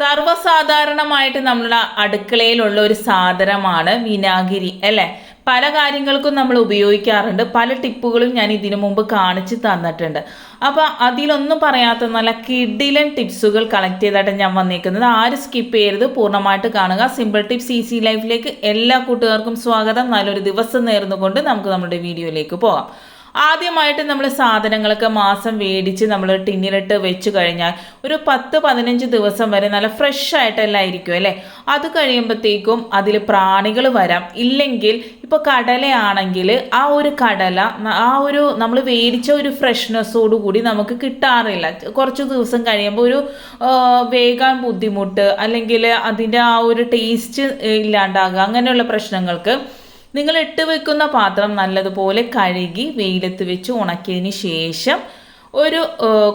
സർവസാധാരണമായിട്ട് നമ്മുടെ അടുക്കളയിലുള്ള ഒരു സാധനമാണ് വിനാഗിരി അല്ലേ? പല കാര്യങ്ങൾക്കും നമ്മൾ ഉപയോഗിക്കാറുണ്ട്. പല ടിപ്പുകളും ഞാൻ ഇതിനു മുമ്പ് കാണിച്ചു തന്നിട്ടുണ്ട്. അപ്പോൾ അതിലൊന്നും പറയാത്ത നല്ല കിഡിലൻ ടിപ്സുകൾ കളക്ട് ചെയ്തായിട്ട് ഞാൻ വന്നിരിക്കുന്നത് ആരും സ്കിപ്പ് ചെയ്യരുത്. പൂർണമായിട്ട് കാണുക. സിമ്പിൾ ടിപ്സ് ഈസി ലൈഫിലേക്ക് എല്ലാ കൂട്ടുകാർക്കും സ്വാഗതം. നല്ലൊരു ദിവസം നേർന്നുകൊണ്ട് നമുക്ക് നമ്മുടെ വീഡിയോയിലേക്ക് പോകാം. ആദ്യമായിട്ട് നമ്മൾ സാധനങ്ങളൊക്കെ മാസം മേടിച്ച് നമ്മൾ ടിന്നിലിട്ട് വെച്ച് കഴിഞ്ഞാൽ ഒരു പത്ത് പതിനഞ്ച് ദിവസം വരെ നല്ല ഫ്രഷ് ആയിട്ടെല്ലാം ആയിരിക്കും അല്ലേ? അത് കഴിയുമ്പോഴത്തേക്കും അതിൽ പ്രാണികൾ വരാം. ഇല്ലെങ്കിൽ ഇപ്പോൾ കടലയാണെങ്കിൽ ആ ഒരു കടല ആ ഒരു നമ്മൾ മേടിച്ച ഒരു ഫ്രഷ്നെസ്സോടു കൂടി നമുക്ക് കിട്ടാറില്ല. കുറച്ച് ദിവസം കഴിയുമ്പോൾ ഒരു വേഗാൻ ബുദ്ധിമുട്ട് അല്ലെങ്കിൽ അതിന്റെ ആ ഒരു ടേസ്റ്റ് ഇല്ലാണ്ടാകുക അങ്ങനെയുള്ള പ്രശ്നങ്ങൾക്ക് നിങ്ങൾ ഇട്ട് വെക്കുന്ന പാത്രം നല്ലതുപോലെ കഴുകി വെയിലത്ത് വെച്ച് ഉണക്കിയതിന് ശേഷം ഒരു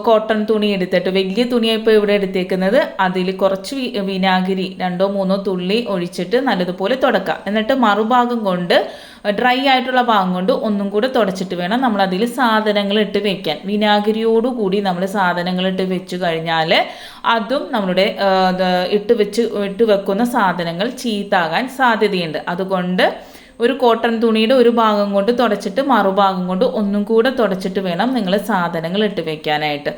കോട്ടൺ തുണി എടുത്തിട്ട് വലിയ തുണിയാണ് ഇപ്പോൾ ഇവിടെ എടുത്തേക്കുന്നത്. അതിൽ കുറച്ച് വിനാഗിരി രണ്ടോ മൂന്നോ തുള്ളി ഒഴിച്ചിട്ട് നല്ലതുപോലെ തുടക്കാം. എന്നിട്ട് മറുഭാഗം കൊണ്ട് ഡ്രൈ ആയിട്ടുള്ള ഭാഗം കൊണ്ട് ഒന്നും കൂടെ തുടച്ചിട്ട് വേണം നമ്മൾ അതിൽ സാധനങ്ങൾ ഇട്ട് വെക്കാൻ. വിനാഗിരിയോടുകൂടി നമ്മൾ സാധനങ്ങൾ ഇട്ട് വെച്ച് കഴിഞ്ഞാൽ അതും നമ്മളുടെ ഇട്ട് വെച്ച് ഇട്ട് വെക്കുന്ന സാധനങ്ങൾ ചീത്താകാൻ സാധ്യതയുണ്ട്. അതുകൊണ്ട് ഒരു കോട്ടൺ തുണിയുടെ ഒരു ഭാഗം കൊണ്ട് തുടച്ചിട്ട് മറുഭാഗം കൊണ്ട് ഒന്നും കൂടെ തുടച്ചിട്ട് വേണം നിങ്ങൾ സാധനങ്ങൾ ഇട്ട് വെക്കാനായിട്ട്.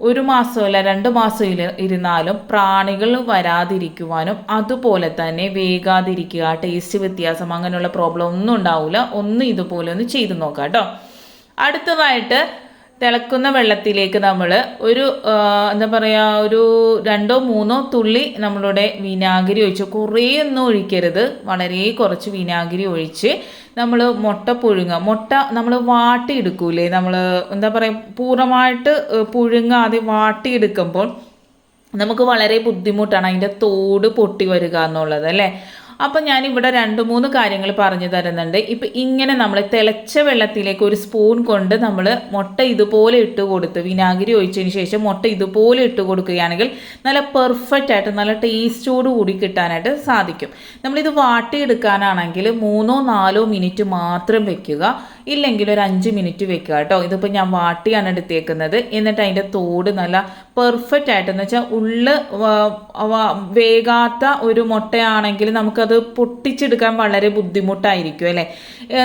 ഒരു മാസമല്ല രണ്ട് മാസം ഇരുന്നാലും പ്രാണികൾ വരാതിരിക്കുവാനും അതുപോലെ തന്നെ വേകാതിരിക്കുക ടേസ്റ്റ് വ്യത്യാസം അങ്ങനെയുള്ള പ്രോബ്ലം ഒന്നും ഉണ്ടാവില്ല ഒന്ന് ഇതുപോലെ ഒന്ന് ചെയ്ത് നോക്കാം കേട്ടോ അടുത്തതായിട്ട് തിളക്കുന്ന വെള്ളത്തിലേക്ക് നമ്മൾ ഒരു എന്താ പറയുക ഒരു രണ്ടോ മൂന്നോ തുള്ളി നമ്മളുടെ വിനാഗിരി ഒഴിച്ച് കുറേ ഒന്നും ഒഴിക്കരുത്. വളരെ കുറച്ച് വിനാഗിരി ഒഴിച്ച് നമ്മൾ മുട്ട പുഴുങ്ങുക. മുട്ട നമ്മൾ വാട്ടിയെടുക്കൂലേ? നമ്മൾ എന്താ പറയുക പൂർണമായിട്ട് പുഴുങ്ങാതെ വാട്ടിയെടുക്കുമ്പോൾ നമുക്ക് വളരെ ബുദ്ധിമുട്ടാണ്. അതിന്റെ തോട് പൊട്ടി വരിക എന്നുള്ളത് അല്ലേ? അപ്പം ഇവിടെ രണ്ട് മൂന്ന് കാര്യങ്ങൾ പറഞ്ഞു തരുന്നുണ്ട്. ഇപ്പം ഇങ്ങനെ നമ്മൾ തിളച്ച വെള്ളത്തിലേക്ക് ഒരു സ്പൂൺ കൊണ്ട് നമ്മൾ മുട്ട ഇതുപോലെ ഇട്ട് കൊടുത്ത് വിനാഗിരി ഒഴിച്ചതിന് ശേഷം മുട്ട ഇതുപോലെ ഇട്ട് കൊടുക്കുകയാണെങ്കിൽ നല്ല പെർഫെക്റ്റ് ആയിട്ട് നല്ല ടേസ്റ്റോട് കൂടി കിട്ടാനായിട്ട് സാധിക്കും. നമ്മളിത് വാട്ടിയെടുക്കാനാണെങ്കിൽ മൂന്നോ നാലോ മിനിറ്റ് മാത്രം വെക്കുക. ഇല്ലെങ്കിൽ ഒരു അഞ്ച് മിനിറ്റ് വെക്കുക കേട്ടോ. ഇതിപ്പോൾ ഞാൻ വാട്ടിയാണ് എടുത്തേക്കുന്നത്. എന്നിട്ട് അതിന്റെ തോട് നല്ല പെർഫെക്റ്റ് ആയിട്ട്. എന്ന് വെച്ചാൽ ഉള്ള് വേകാത്ത ഒരു മുട്ടയാണെങ്കിൽ നമുക്കത് പൊട്ടിച്ചെടുക്കാൻ വളരെ ബുദ്ധിമുട്ടായിരിക്കും അല്ലേ?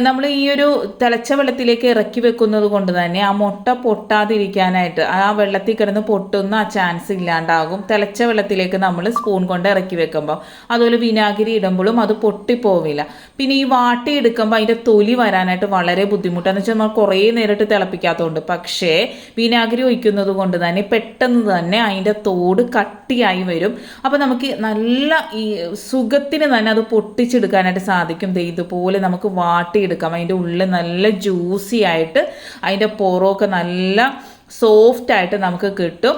നമ്മൾ ഈ ഒരു തിളച്ച വെള്ളത്തിലേക്ക് ഇറക്കി വെക്കുന്നത് കൊണ്ട് തന്നെ ആ മുട്ട പൊട്ടാതിരിക്കാനായിട്ട് ആ വെള്ളത്തിൽ കിടന്ന് പൊട്ടുന്ന ആ ചാൻസ് ഇല്ലാണ്ടാകും. തിളച്ച വെള്ളത്തിലേക്ക് നമ്മൾ സ്പൂൺ കൊണ്ട് ഇറക്കി വെക്കുമ്പോൾ അതുപോലെ വിനാഗിരി ഇടുമ്പോഴും അത് പൊട്ടിപ്പോവില്ല. പിന്നെ ഈ വാട്ടി എടുക്കുമ്പോൾ അതിന്റെ തൊലി വരാനായിട്ട് വളരെ ബുദ്ധിമുട്ടാന്ന് വെച്ചാൽ നമ്മൾ കുറേ നേരിട്ട് തിളപ്പിക്കാത്തതുകൊണ്ട് പക്ഷേ വിനാഗിരി ഒഴിക്കുന്നത് കൊണ്ട് തന്നെ പെട്ടെന്ന് തന്നെ അതിന്റെ തോട് കട്ടിയായി വരും. അപ്പോൾ നമുക്ക് നല്ല ഈ സുഖത്തിന് തന്നെ അത് പൊട്ടിച്ചെടുക്കാനായിട്ട് സാധിക്കും. ഇതുപോലെ നമുക്ക് വാട്ടിയെടുക്കാം. അതിന്റെ ഉള്ളിൽ നല്ല ജ്യൂസി ആയിട്ട് അതിന്റെ പുറമൊക്കെ നല്ല സോഫ്റ്റ് ആയിട്ട് നമുക്ക് കിട്ടും.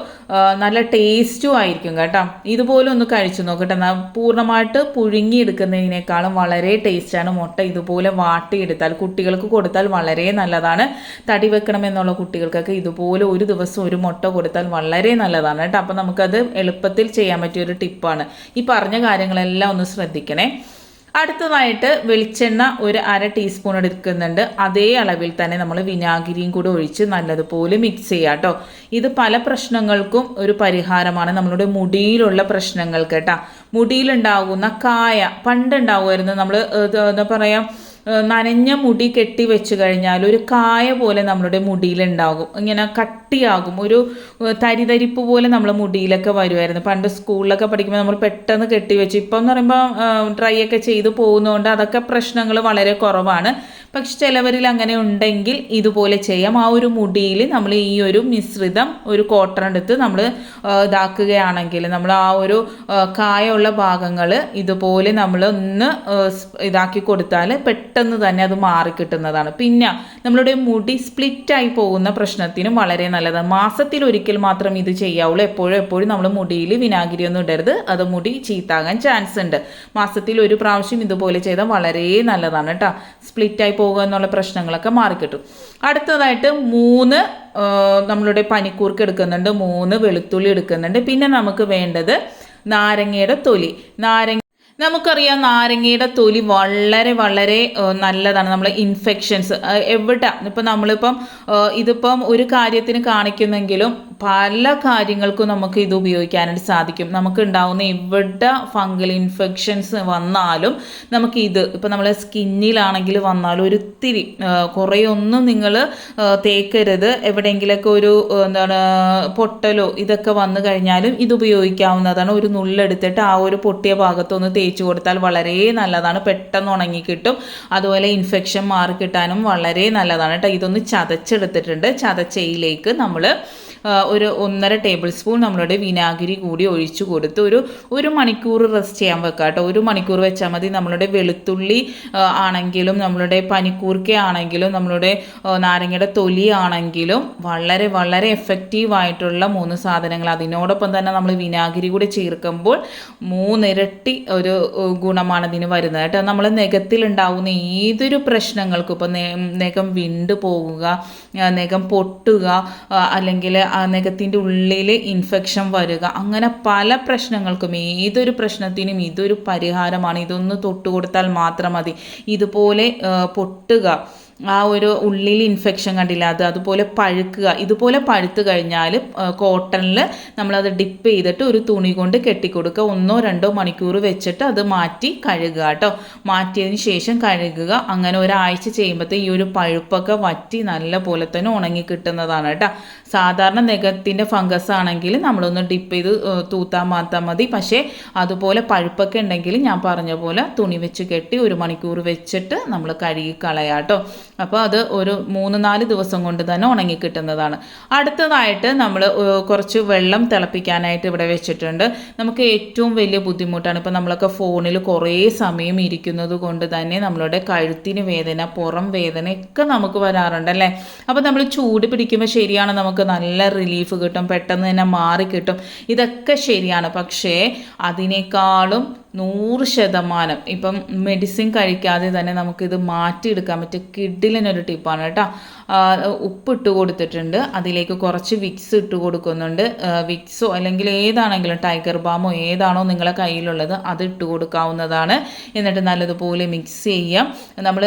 നല്ല ടേസ്റ്റും ആയിരിക്കും കേട്ടോ. ഇതുപോലെ ഒന്ന് കഴിച്ചു നോക്കട്ടെ. പൂർണമായിട്ട് പുഴുങ്ങിയെടുക്കുന്നതിനേക്കാളും വളരെ ടേസ്റ്റാണ് മുട്ട ഇതുപോലെ വാട്ടിയെടുത്താൽ കുട്ടികൾക്ക് കൊടുത്താൽ വളരെ നല്ലതാണ്. തടി വെക്കണമെന്നുള്ള കുട്ടികൾക്കൊക്കെ ഇതുപോലെ ഒരു ദിവസം ഒരു മുട്ട കൊടുത്താൽ വളരെ നല്ലതാണ് കേട്ടോ. അപ്പോൾ നമുക്കത് എളുപ്പത്തിൽ ചെയ്യാൻ പറ്റിയ ഒരു ടിപ്പാണ്. ഈ പറഞ്ഞ കാര്യങ്ങളെല്ലാം ഒന്ന് ശ്രദ്ധിക്കണേ. അടുത്തതായിട്ട് വെളിച്ചെണ്ണ ഒരു അര ടീസ്പൂൺ എടുക്കുന്നുണ്ട്. അതേ അളവിൽ തന്നെ നമ്മൾ വിനാഗിരിയും കൂടെ ഒഴിച്ച് നല്ലതുപോലെ മിക്സ് ചെയ്യുക കേട്ടോ. ഇത് പല പ്രശ്നങ്ങൾക്കും ഒരു പരിഹാരമാണ്. നമ്മളുടെ മുടിയിലുള്ള പ്രശ്നങ്ങൾക്ക് കേട്ടോ. മുടിയിലുണ്ടാകുന്ന കായ പണ്ടുണ്ടാകുമായിരുന്നു നമ്മൾ എന്താ പറയുക നനഞ്ഞ മുടി കെട്ടി വെച്ച് കഴിഞ്ഞാൽ ഒരു കായ പോലെ നമ്മുടെ മുടിയിലുണ്ടാകും. ഇങ്ങനെ കട്ടിയാകും. ഒരു തരിതരിപ്പ് പോലെ നമ്മൾ മുടിയിലൊക്കെ വരുമായിരുന്നു പണ്ട് സ്കൂളിലൊക്കെ പഠിക്കുമ്പോൾ നമ്മൾ പെട്ടെന്ന് കെട്ടി വെച്ചു. ഇപ്പം എന്ന് പറയുമ്പോൾ ഡ്രൈ ഒക്കെ ചെയ്ത് പോകുന്നതുകൊണ്ട് അതൊക്കെ പ്രശ്നങ്ങൾ വളരെ കുറവാണ്. പക്ഷെ ചിലവരിൽ അങ്ങനെ ഉണ്ടെങ്കിൽ ഇതുപോലെ ചെയ്യാം. ആ ഒരു മുടിയിൽ നമ്മൾ ഈ ഒരു മിശ്രിതം ഒരു കോട്ടൺ എടുത്ത് നമ്മൾ ഇതാക്കുകയാണെങ്കിൽ നമ്മൾ ആ ഒരു കായുള്ള ഭാഗങ്ങൾ ഇതുപോലെ നമ്മൾ ഒന്ന് ഇതാക്കി കൊടുത്താൽ പെട്ടെന്ന് തന്നെ അത് മാറിക്കിട്ടുന്നതാണ് പിന്നെ നമ്മളുടെ മുടി സ്പ്ലിറ്റായി പോകുന്ന പ്രശ്നത്തിനും വളരെ നല്ലതാണ്. മാസത്തിൽ ഒരിക്കൽ മാത്രം ഇത് ചെയ്യാവുള്ളൂ. എപ്പോഴും എപ്പോഴും നമ്മൾ മുടിയിൽ വിനാഗിരി ഒന്നും ഇടരുത്. അത് മുടി ചീത്താകാൻ ചാൻസ് ഉണ്ട്. മാസത്തിൽ ഒരു പ്രാവശ്യം ഇതുപോലെ ചെയ്താൽ വളരെ നല്ലതാണ് കേട്ടോ സ്പ്ലിറ്റായി പോകുക എന്നുള്ള പ്രശ്നങ്ങളൊക്കെ മാറിക്കിട്ടും. അടുത്തതായിട്ട് മൂന്ന് നമ്മളുടെ പനിക്കൂർക്ക് എടുക്കുന്നുണ്ട്. മൂന്ന് വെളുത്തുള്ളി എടുക്കുന്നുണ്ട്. പിന്നെ നമുക്ക് വേണ്ടത് നാരങ്ങയുടെ തൊലി. നാരങ്ങ നമുക്കറിയാം നാരങ്ങയുടെ തൊലി വളരെ വളരെ നല്ലതാണ്. നമ്മളെ ഇൻഫെക്ഷൻസ് എവിടെ? ഇപ്പം നമ്മളിപ്പം ഇതിപ്പം ഒരു കാര്യത്തിന് കാണിക്കുന്നെങ്കിലും പല കാര്യങ്ങൾക്കും നമുക്ക് ഇത് ഉപയോഗിക്കാനായിട്ട് സാധിക്കും. നമുക്ക് ഉണ്ടാവുന്ന എവിടെ ഫംഗൽ ഇൻഫെക്ഷൻസ് വന്നാലും നമുക്ക് ഇത് ഇപ്പം നമ്മളെ സ്കിന്നിലാണെങ്കിൽ വന്നാലും ഒരിത്തിരി കുറേയൊന്നും നിങ്ങൾ തേക്കരുത്. എവിടെയെങ്കിലൊക്കെ ഒരു എന്താണ് പൊട്ടലോ ഇതൊക്കെ വന്നു കഴിഞ്ഞാലും ഇത് ഉപയോഗിക്കാവുന്നതാണ്. ഒരു നുള്ളെടുത്തിട്ട് ആ ഒരു പൊട്ടിയ ഭാഗത്തൊന്ന് തേച്ച് കൊടുത്താൽ വളരെ നല്ലതാണ്. പെട്ടെന്ന് ഉണങ്ങി കിട്ടും. അതുപോലെ ഇൻഫെക്ഷൻ മാറി കിട്ടാനും വളരെ നല്ലതാണ് കേട്ടോ ഇതൊന്ന് ചതച്ചെടുത്തിട്ടുണ്ട്. ചതച്ചയിലേക്ക് നമ്മൾ ഒരു ഒന്നര ടേബിൾ സ്പൂൺ നമ്മളുടെ വിനാഗിരി കൂടി ഒഴിച്ചു കൊടുത്ത് ഒരു ഒരു മണിക്കൂർ റെസ്റ്റ് ചെയ്യാൻ വെക്കുക കേട്ടോ. ഒരു മണിക്കൂർ വെച്ചാൽ മതി. നമ്മളുടെ വെളുത്തുള്ളി ആണെങ്കിലും നമ്മളുടെ പനിക്കൂർക്ക ആണെങ്കിലും നമ്മളുടെ നാരങ്ങയുടെ തൊലി ആണെങ്കിലും വളരെ വളരെ എഫക്റ്റീവ് ആയിട്ടുള്ള മൂന്ന് സാധനങ്ങൾ. അതിനോടൊപ്പം തന്നെ നമ്മൾ വിനാഗിരി കൂടി ചേർക്കുമ്പോൾ മൂന്നിരട്ടി ഒരു ഗുണമാണ് ഇതിന് വരുന്നത് കേട്ടോ. നമ്മൾ നെഗത്തിലുണ്ടാവുന്ന ഏതൊരു പ്രശ്നങ്ങൾക്കും ഇപ്പോൾ നെഗം വിണ്ടു പോകുക നെഗം പൊട്ടുക അല്ലെങ്കിൽ ആ നെഗത്തിന്റെ ഉള്ളിൽ ഇൻഫെക്ഷൻ വരിക. അങ്ങനെ പല പ്രശ്നങ്ങൾക്കും ഏതൊരു പ്രശ്നത്തിനും ഇതൊരു പരിഹാരമാണ്. ഇതൊന്ന് തൊട്ട് കൊടുത്താൽ മാത്രം മതി. ഇതുപോലെ പൊട്ടുക. ആ ഒരു ഉള്ളിൽ ഇൻഫെക്ഷൻ കണ്ടില്ല? അത് അതുപോലെ പഴുക്കുക. ഇതുപോലെ പഴുത്തു കഴിഞ്ഞാൽ കോട്ടണിൽ നമ്മളത് ഡിപ്പ് ചെയ്തിട്ട് ഒരു തുണി കൊണ്ട് കെട്ടിക്കൊടുക്കുക. ഒന്നോ രണ്ടോ മണിക്കൂർ വെച്ചിട്ട് അത് മാറ്റി കഴുകുക കേട്ടോ. മാറ്റിയതിന് ശേഷം കഴുകുക. അങ്ങനെ ഒരാഴ്ച ചെയ്യുമ്പോഴത്തേ ഈ ഒരു പഴുപ്പൊക്കെ വറ്റി നല്ല പോലെ തന്നെ ഉണങ്ങി കിട്ടുന്നതാണ് കേട്ടോ. സാധാരണ നെഗത്തിന്റെ ഫംഗസ് ആണെങ്കിൽ നമ്മളൊന്ന് ഡിപ്പ് ചെയ്ത് തൂത്താൻ മാത്രം മതി. പക്ഷേ അതുപോലെ പഴുപ്പൊക്കെ ഉണ്ടെങ്കിൽ ഞാൻ പറഞ്ഞ പോലെ തുണി വെച്ച് കെട്ടി ഒരു മണിക്കൂർ വെച്ചിട്ട് നമ്മൾ കഴുകി കളയാട്ടോ അപ്പോൾ അത് ഒരു മൂന്ന് നാല് ദിവസം കൊണ്ട് തന്നെ ഉണങ്ങി കിട്ടുന്നതാണ്. അടുത്തതായിട്ട് നമ്മൾ കുറച്ച് വെള്ളം തിളപ്പിക്കാനായിട്ട് ഇവിടെ വെച്ചിട്ടുണ്ട്. നമുക്ക് ഏറ്റവും വലിയ ബുദ്ധിമുട്ടാണ് ഇപ്പോൾ നമ്മളൊക്കെ ഫോണിൽ കുറേ സമയം ഇരിക്കുന്നത് കൊണ്ട് തന്നെ നമ്മളുടെ കഴുത്തിന് വേദന പുറം വേദന ഒക്കെ നമുക്ക് വരാറുണ്ട് അല്ലേ? അപ്പോൾ നമ്മൾ ചൂട് പിടിക്കുമ്പോൾ ശരിയാണ് നമുക്ക് നല്ല റിലീഫ് കിട്ടും പെട്ടെന്ന് തന്നെ മാറി കിട്ടും. ഇതൊക്കെ ശരിയാണ്. പക്ഷേ അതിനേക്കാളും നൂറ് ശതമാനം. ഇപ്പം മെഡിസിൻ കഴിക്കാതെ തന്നെ നമുക്കിത് മാറ്റിയെടുക്കാൻ പറ്റിയ കിഡിലിനൊരു ടിപ്പാണ് കേട്ടോ. ഉപ്പ് ഉപ്പിട്ട് കൊടുത്തിട്ടുണ്ട്. അതിലേക്ക് കുറച്ച് വിക്സ് ഇട്ട് കൊടുക്കുന്നുണ്ട്. വിക്സോ അല്ലെങ്കിൽ ഏതാണെങ്കിലും ടൈഗർ ബാമോ ഏതാണോ നിങ്ങളെ കയ്യിലുള്ളത് അത് ഇട്ട് കൊടുക്കാവുന്നതാണ്. എന്നിട്ട് നല്ലതുപോലെ മിക്സ് ചെയ്യാം. നമ്മൾ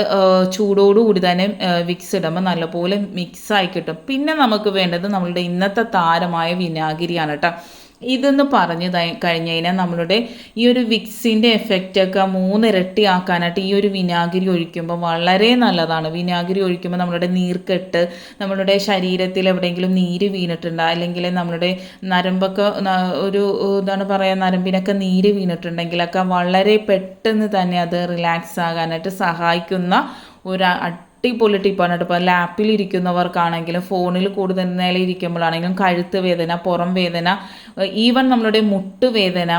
ചൂടോടുകൂടി തന്നെ വിക്സ് ഇടുമ്പോൾ നല്ലപോലെ മിക്സ് ആയി കിട്ടും. പിന്നെ നമുക്ക് വേണ്ടത് നമ്മളുടെ ഇന്നത്തെ താരമായ വിനാഗിരിയാണ് കേട്ടോ. ഇതെന്ന് പറഞ്ഞു കഴിഞ്ഞു കഴിഞ്ഞ് കഴിഞ്ഞാൽ നമ്മളുടെ ഈ ഒരു വിക്സിന്റെ എഫക്റ്റൊക്കെ മൂന്നിരട്ടി ആക്കാനായിട്ട് ഈ ഒരു വിനാഗിരി ഒഴിക്കുമ്പോൾ വളരെ നല്ലതാണ്. വിനാഗിരി ഒഴിക്കുമ്പോൾ നമ്മളുടെ നീർക്കെട്ട് നമ്മളുടെ ശരീരത്തിൽ എവിടെയെങ്കിലും നീര് വീണിട്ടുണ്ട് അല്ലെങ്കിൽ നമ്മളുടെ നരമ്പൊക്കെ ഒരു എന്താണ് പറയുക നരമ്പിനൊക്കെ നീര് വീണിട്ടുണ്ടെങ്കിലൊക്കെ വളരെ പെട്ടെന്ന് തന്നെ അത് റിലാക്സ് ആകാനായിട്ട് സഹായിക്കുന്ന ഒരു അടിപൊളി ടിപ്പാണ് ഇപ്പോൾ ലാപ്പിലിരിക്കുന്നവർക്കാണെങ്കിലും ഫോണിൽ കൂടുതൽ നേരം ഇരിക്കുമ്പോഴാണെങ്കിലും കഴുത്ത് വേദന പുറം വേദന ഈവൻ നമ്മളുടെ മുട്ടുവേദന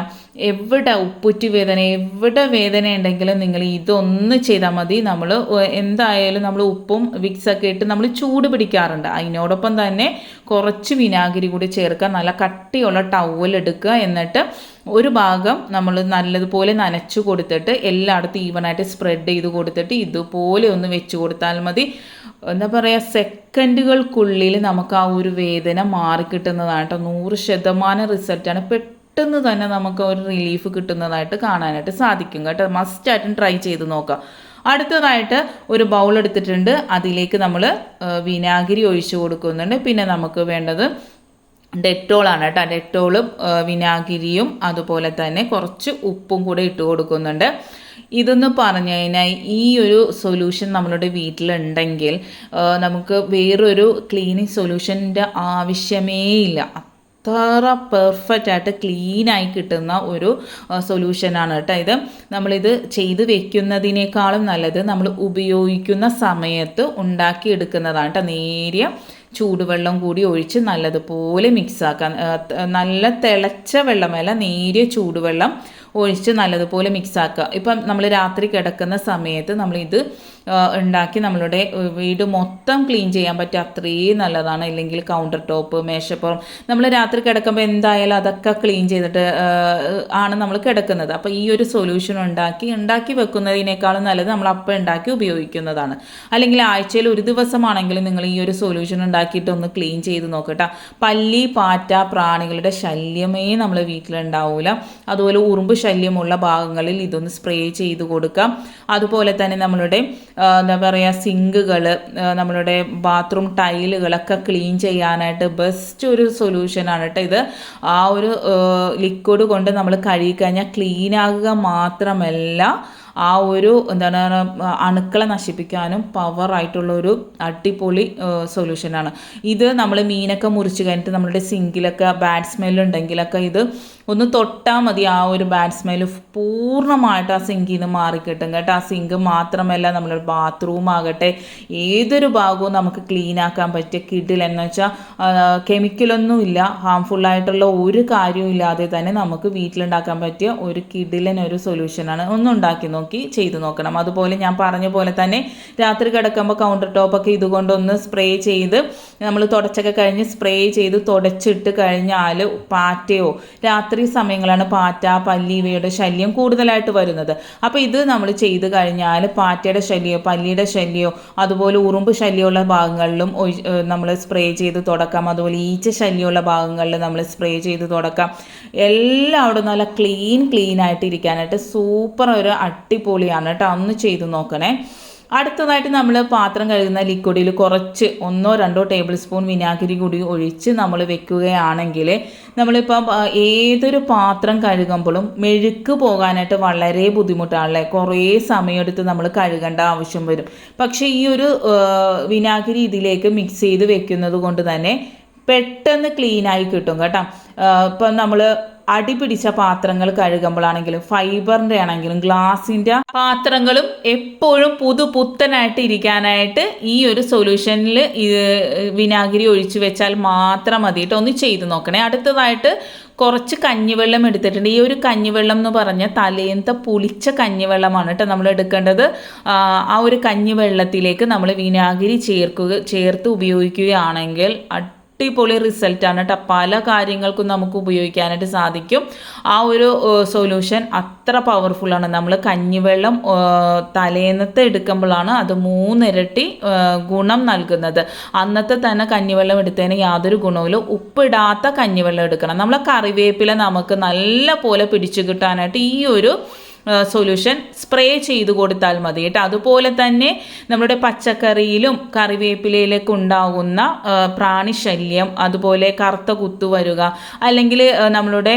എവിടെ ഉപ്പുറ്റി വേദന എവിടെ വേദന ഉണ്ടെങ്കിലും നിങ്ങൾ ഇതൊന്ന് ചെയ്താൽ മതി. നമ്മൾ എന്തായാലും നമ്മൾ ഉപ്പും വിക്സൊക്കെ ഇട്ട് നമ്മൾ ചൂട് പിടിക്കാറുണ്ട്. അതിനോടൊപ്പം തന്നെ കുറച്ച് വിനാഗിരി കൂടി ചേർക്കുക നല്ല കട്ടിയുള്ള ടവൽ എടുക്കുക. എന്നിട്ട് ഒരു ഭാഗം നമ്മൾ നല്ലതുപോലെ നനച്ചു കൊടുത്തിട്ട് എല്ലായിടത്തും ഈവനായിട്ട് സ്പ്രെഡ് ചെയ്ത് കൊടുത്തിട്ട് ഇതുപോലെ ഒന്ന് വെച്ച് കൊടുത്താൽ മതി. എന്താ പറയുക സെക്കൻഡുകൾക്കുള്ളിൽ നമുക്ക് ആ ഒരു വേദന മാറിക്കിട്ടുന്നതാണ് കേട്ടോ നൂറ് ശതമാനം റിസൾട്ടാണ് പെട്ടെന്ന് തന്നെ നമുക്ക് ഒരു റിലീഫ് കിട്ടുന്നതായിട്ട് കാണാനായിട്ട് സാധിക്കും കേട്ടോ. മസ്റ്റായിട്ടും ട്രൈ ചെയ്ത് നോക്കാം. അടുത്തതായിട്ട് ഒരു ബൗൾ എടുത്തിട്ടുണ്ട്. അതിലേക്ക് നമ്മൾ വിനാഗിരി ഒഴിച്ചു കൊടുക്കുന്നുണ്ട്. പിന്നെ നമുക്ക് വേണ്ടത് ഡെറ്റോളാണ് കേട്ടോ. ഡെറ്റോളും വിനാഗിരിയും അതുപോലെ തന്നെ കുറച്ച് ഉപ്പും കൂടെ ഇട്ട് കൊടുക്കുന്നുണ്ട്. ഇതെന്ന് പറഞ്ഞു കഴിഞ്ഞാൽ ഈ ഒരു സൊല്യൂഷൻ നമ്മളുടെ വീട്ടിലുണ്ടെങ്കിൽ നമുക്ക് വേറൊരു ക്ലീനിങ് സൊല്യൂഷന്റെ ആവശ്യമേ ഇല്ല. അത്ര പെർഫെക്റ്റ് ആയിട്ട് ക്ലീനായി കിട്ടുന്ന ഒരു സൊല്യൂഷനാണ് കേട്ടോ ഇത്. നമ്മളിത് ചെയ്ത് വെക്കുന്നതിനേക്കാളും നല്ലത് നമ്മൾ ഉപയോഗിക്കുന്ന സമയത്ത് ഉണ്ടാക്കിയെടുക്കുന്നതാണ് കേട്ടോ നേരിയ ചൂടുവെള്ളം കൂടി ഒഴിച്ച് നല്ലതുപോലെ മിക്സ് ആക്കാൻ നല്ല തിളച്ച വെള്ളമല്ല നേരിയ ചൂടുവെള്ളം ഒഴിച്ച് നല്ലതുപോലെ മിക്സ് ആക്കുക. ഇപ്പം നമ്മൾ രാത്രി കിടക്കുന്ന സമയത്ത് നമ്മളിത് ഉണ്ടാക്കി നമ്മളുടെ വീട് മൊത്തം ക്ലീൻ ചെയ്യാൻ പറ്റുക അത്രയും നല്ലതാണ്. ഇല്ലെങ്കിൽ കൗണ്ടർ ടോപ്പ് മേശപ്പുറം. നമ്മൾ രാത്രി കിടക്കുമ്പോൾ എന്തായാലും അതൊക്കെ ക്ലീൻ ചെയ്തിട്ട് ആണ് നമ്മൾ കിടക്കുന്നത്. അപ്പോൾ ഈ ഒരു സൊല്യൂഷൻ ഉണ്ടാക്കി ഉണ്ടാക്കി വെക്കുന്നതിനേക്കാളും നല്ലത് നമ്മൾ അപ്പം ഉണ്ടാക്കി ഉപയോഗിക്കുന്നതാണ്. അല്ലെങ്കിൽ ആഴ്ചയിൽ ഒരു ദിവസമാണെങ്കിലും നിങ്ങൾ ഈ ഒരു സൊല്യൂഷൻ ഉണ്ടാക്കിയിട്ട് ഒന്ന് ക്ലീൻ ചെയ്ത് നോക്കട്ടെ. പല്ലി പാറ്റ പ്രാണികളുടെ ശല്യമേ നമ്മളെ വീട്ടിലുണ്ടാവില്ല അതുപോലെ ഉറുമ്പ് ശല്യമുള്ള ഭാഗങ്ങളിൽ ഇതൊന്ന് സ്പ്രേ ചെയ്ത് കൊടുക്കാം. അതുപോലെ തന്നെ നമ്മളുടെ എന്താ പറയുക സിങ്കുകൾ നമ്മളുടെ ബാത്റൂം ടൈലുകളൊക്കെ ക്ലീൻ ചെയ്യാനായിട്ട് ബെസ്റ്റ് ഒരു സൊല്യൂഷനാണ് കേട്ടോ ഇത്. ആ ഒരു ലിക്വിഡ് കൊണ്ട് നമ്മൾ കഴുകിക്കഴിഞ്ഞാൽ ക്ലീൻ ആകുക മാത്രമല്ല ആ ഒരു എന്താണ് അണുക്കളെ നശിപ്പിക്കാനും പവറായിട്ടുള്ള ഒരു അടിപൊളി സൊല്യൂഷനാണ് ഇത് നമ്മൾ മീനൊക്കെ മുറിച്ച് കഴിഞ്ഞിട്ട് നമ്മളുടെ സിങ്കിലൊക്കെ ബാഡ് സ്മെല്ലുണ്ടെങ്കിലൊക്കെ ഇത് ഒന്ന് തൊട്ടാൽ മതി ആ ഒരു ബാഡ് സ്മെല്ല് പൂർണമായിട്ട് ആ സിങ്കിൽ നിന്ന് മാറിക്കിട്ടും കേട്ടോ. ആ സിങ്ക് മാത്രമല്ല നമ്മുടെ ബാത്റൂം ആകട്ടെ ഏതൊരു ഭാഗവും നമുക്ക് ക്ലീൻ ആക്കാൻ പറ്റിയ കിഡിൽ എന്ന് വെച്ചാൽ കെമിക്കലൊന്നും ഇല്ല ഹാംഫുൾ ആയിട്ടുള്ള ഒരു കാര്യവും ഇല്ലാതെ തന്നെ നമുക്ക് വീട്ടിലുണ്ടാക്കാൻ പറ്റിയ ഒരു കിഡിലൻ ഒരു സൊല്യൂഷനാണ് ഒന്ന് ഉണ്ടാക്കി നോക്കി. ചെയ്തു നോക്കണം. അതുപോലെ ഞാൻ പറഞ്ഞ പോലെ തന്നെ രാത്രി കിടക്കുമ്പോൾ കൗണ്ടർ ടോപ്പൊക്കെ ഇതുകൊണ്ടൊന്ന് സ്പ്രേ ചെയ്ത് നമ്മൾ തുടച്ചൊക്കെ കഴിഞ്ഞ് സ്പ്രേ ചെയ്ത് തുടച്ചിട്ട് കഴിഞ്ഞാൽ പാറ്റയോ? രാത്രി സമയങ്ങളാണ് പാറ്റ പല്ലി ഇവയുടെ ശല്യം കൂടുതലായിട്ട് വരുന്നത്. അപ്പോൾ ഇത് നമ്മൾ ചെയ്ത് കഴിഞ്ഞാൽ പാറ്റയുടെ ശല്യമോ പല്ലിയുടെ ശല്യമോ അതുപോലെ ഉറുമ്പ് ശല്യമുള്ള ഭാഗങ്ങളിലും നമ്മൾ സ്പ്രേ ചെയ്ത് തുടക്കാം. അതുപോലെ ഈച്ച ശല്യമുള്ള ഭാഗങ്ങളിൽ നമ്മൾ സ്പ്രേ ചെയ്ത് തുടക്കാം. എല്ലാവരും നല്ല ക്ലീൻ ക്ലീൻ ആയിട്ട് ഇരിക്കാനായിട്ട് സൂപ്പർ ഒരു അടിപൊളിയാണ് കേട്ടോ. ഒന്ന് ചെയ്ത് നോക്കണേ. അടുത്തതായിട്ട് നമ്മൾ പാത്രം കഴുകുന്ന ലിക്വിഡിൽ കുറച്ച് ഒന്നോ രണ്ടോ ടേബിൾ സ്പൂൺ വിനാഗിരി കൂടി ഒഴിച്ച് നമ്മൾ വെക്കുകയാണെങ്കിൽ നമ്മളിപ്പോൾ ഏതൊരു പാത്രം കഴുകുമ്പോഴും മെഴുക്ക് പോകാനായിട്ട് വളരെ ബുദ്ധിമുട്ടാണല്ലേ? കുറേ സമയമെടുത്ത് നമ്മൾ കഴുകേണ്ട ആവശ്യം വരും. പക്ഷേ ഈ ഒരു വിനാഗിരി ഇതിലേക്ക് മിക്സ് ചെയ്ത് വെക്കുന്നത് കൊണ്ട് തന്നെ പെട്ടെന്ന് ക്ലീനായി കിട്ടും കേട്ടോ. ഇപ്പം നമ്മൾ അടി പിടിച്ച പാത്രങ്ങൾ കഴുകുമ്പോഴാണെങ്കിലും ഫൈബറിന്റെ ആണെങ്കിലും ഗ്ലാസിന്റെ പാത്രങ്ങളും എപ്പോഴും പുതു പുത്തനായിട്ട് ഇരിക്കാനായിട്ട് ഈ ഒരു സൊല്യൂഷനിൽ വിനാഗിരി ഒഴിച്ചു വെച്ചാൽ മാത്രം മതി കേട്ടോ ഒന്ന് ചെയ്ത് നോക്കണേ. അടുത്തതായിട്ട് കുറച്ച് കഞ്ഞിവെള്ളം എടുത്തിട്ടുണ്ട്. ഈ ഒരു കഞ്ഞിവെള്ളം എന്ന് പറഞ്ഞാൽ തലേന്നത്തെ പുളിച്ച കഞ്ഞിവെള്ളമാണ് കേട്ടോ നമ്മൾ എടുക്കേണ്ടത്. ആ ഒരു കഞ്ഞിവെള്ളത്തിലേക്ക് നമ്മൾ വിനാഗിരി ചേർക്കുക ചേർത്ത് ഉപയോഗിക്കുകയാണെങ്കിൽ അടിപൊളി റിസൾട്ടാണ് കേട്ടോ പല കാര്യങ്ങൾക്കും നമുക്ക് ഉപയോഗിക്കാനായിട്ട് സാധിക്കും. ആ ഒരു സൊല്യൂഷൻ അത്ര പവർഫുള്ളാണ് നമ്മൾ കഞ്ഞിവെള്ളം തലേന്നത്തെ എടുക്കുമ്പോഴാണ് അത് മൂന്നിരട്ടി ഗുണം നൽകുന്നത്. അന്നത്തെ തന്നെ കഞ്ഞിവെള്ളം എടുത്തതിന് യാതൊരു ഗുണവുമില്ല. ഉപ്പിടാത്ത കഞ്ഞിവെള്ളം എടുക്കണം. നമ്മളെ കറിവേപ്പില നമുക്ക് നല്ല പോലെ പിടിച്ചു കിട്ടാനായിട്ട് ഈ ഒരു സൊല്യൂഷൻ സ്പ്രേ ചെയ്ത് കൊടുത്താൽ മതി കേട്ടോ. അതുപോലെ തന്നെ നമ്മുടെ പച്ചക്കറിയിലും കറിവേപ്പിലയിലേക്ക് ഉണ്ടാകുന്ന പ്രാണിശല്യം അതുപോലെ കറുത്ത കുത്തു വരിക അല്ലെങ്കിൽ നമ്മളുടെ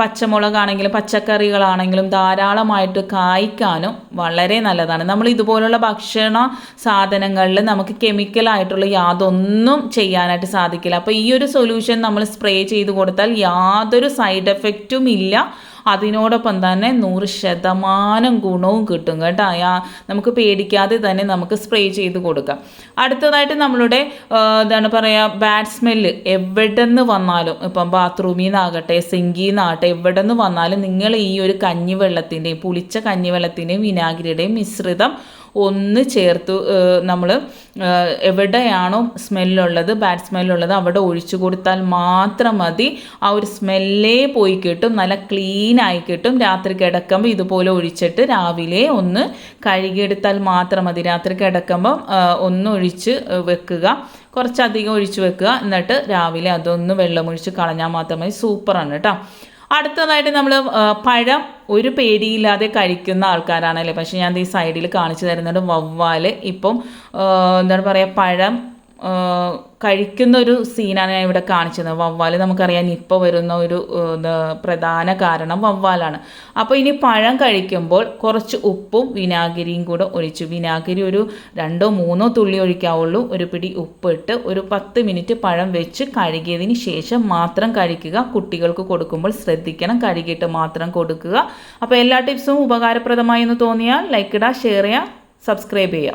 പച്ചമുളകാണെങ്കിലും പച്ചക്കറികളാണെങ്കിലും ധാരാളമായിട്ട് കായ്ക്കാനും വളരെ നല്ലതാണ്. നമ്മൾ ഇതുപോലുള്ള ഭക്ഷണ സാധനങ്ങളിൽ നമുക്ക് കെമിക്കലായിട്ടുള്ള യാതൊന്നും ചെയ്യാനായിട്ട് സാധിക്കില്ല. അപ്പോൾ ഈ ഒരു സൊല്യൂഷൻ നമ്മൾ സ്പ്രേ ചെയ്ത് കൊടുത്താൽ യാതൊരു സൈഡ് എഫക്റ്റും ഇല്ല. അതിനോടൊപ്പം തന്നെ നൂറ് ശതമാനം ഗുണവും കിട്ടും കേട്ടോ. നമുക്ക് പേടിക്കാതെ തന്നെ നമുക്ക് സ്പ്രേ ചെയ്ത് കൊടുക്കാം. അടുത്തതായിട്ട് നമ്മളുടെ എന്താണ് പറയുക ബാഡ് സ്മെല്ല് എവിടെ നിന്ന് വന്നാലും ഇപ്പം ബാത്റൂമിൽ നിന്നാകട്ടെ സിങ്കിൽ നിന്നാകട്ടെ എവിടെ നിന്ന് വന്നാലും നിങ്ങൾ ഈ ഒരു കഞ്ഞിവെള്ളത്തിന്റെയും പുളിച്ച കഞ്ഞിവെള്ളത്തിന്റെയും വിനാഗിരിയുടെയും മിശ്രിതം ഒന്ന് ചേർത്ത് നമ്മൾ എവിടെയാണോ സ്മെല്ലുള്ളത് ബാഡ് സ്മെല്ലുള്ളത് അവിടെ ഒഴിച്ചു കൊടുത്താൽ മാത്രം മതി. ആ ഒരു സ്മെല്ലേ പോയി കിട്ടും നല്ല ക്ലീൻ ആയി കിട്ടും. രാത്രി കിടക്കുമ്പോൾ ഇതുപോലെ ഒഴിച്ചിട്ട് രാവിലെ ഒന്ന് കഴുകിയെടുത്താൽ മാത്രം മതി. രാത്രി കിടക്കുമ്പം ഒന്ന് ഒഴിച്ച് വെക്കുക. കുറച്ചധികം ഒഴിച്ച് വെക്കുക. എന്നിട്ട് രാവിലെ അതൊന്ന് വെള്ളമൊഴിച്ച് കളഞ്ഞാൽ മാത്രം മതി. സൂപ്പറാണ് കേട്ടോ. അടുത്തതായിട്ട് നമ്മൾ പഴം ഒരു പേടിയില്ലാതെ കഴിക്കുന്ന ആൾക്കാരാണല്ലേ? പക്ഷേ ഞാൻ ഈ സൈഡിൽ കാണിച്ചു തരുന്നുണ്ട് വവ്വാൽ ഇപ്പം എന്താണ് പറയുക പഴം കഴിക്കുന്ന ഒരു സീനാണ് ഞാൻ ഇവിടെ കാണിച്ചത്. വവ്വാൽ നമുക്കറിയാം ഇപ്പോൾ വരുന്ന ഒരു പ്രധാന കാരണം വവ്വാലാണ്. അപ്പോൾ ഇനി പഴം കഴിക്കുമ്പോൾ കുറച്ച് ഉപ്പും വിനാഗിരിയും കൂടെ ഒഴിച്ചു. വിനാഗിരി ഒരു രണ്ടോ മൂന്നോ തുള്ളി ഒഴിക്കാവുള്ളൂ. ഒരു പിടി ഉപ്പിട്ട് ഒരു പത്ത് മിനിറ്റ് പഴം വെച്ച് കഴുകിയതിന് ശേഷം മാത്രം കഴിക്കുക. കുട്ടികൾക്ക് കൊടുക്കുമ്പോൾ ശ്രദ്ധിക്കണം. കഴുകിയിട്ട് മാത്രം കൊടുക്കുക. അപ്പോൾ എല്ലാ ടിപ്സും ഉപകാരപ്രദമായി എന്ന് തോന്നിയാൽ ലൈക്ക് ഇടുക ഷെയർ ചെയ്യുക സബ്സ്ക്രൈബ് ചെയ്യുക